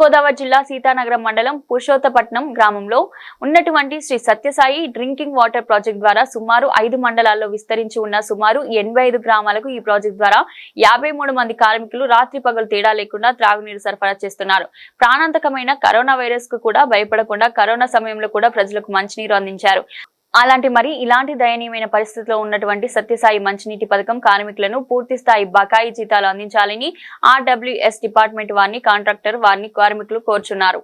గోదావరి జిల్లా సీతానగరం మండలం పురుషోత్తపట్నం గ్రామంలో ఉన్నటువంటి Sri Sathyasai drinking water project ద్వారా సుమారు ఐదు మండలాల్లో విస్తరించి ఉన్న సుమారు ఎనభై ఐదు గ్రామాలకు ఈ ప్రాజెక్ట్ ద్వారా యాభై మూడు మంది కార్మికులు రాత్రి పగలు తేడా లేకుండా త్రాగునీరు సరఫరా చేస్తున్నారు. ప్రాణాంతకమైన కరోనా వైరస్కు కూడా భయపడకుండా కరోనా సమయంలో కూడా ప్రజలకు మంచినీరు అందించారు. అలాంటి మరి ఇలాంటి దయనీయమైన పరిస్థితిలో ఉన్నటువంటి సత్యసాయి మంచినీటి పథకం కార్మికులను పూర్తి స్థాయి బకాయి జీతాలు అందించాలని ఆర్డబ్ల్యూఎస్ డిపార్ట్మెంట్ వారిని కాంట్రాక్టర్ వారిని కార్మికులు కోరుచున్నారు.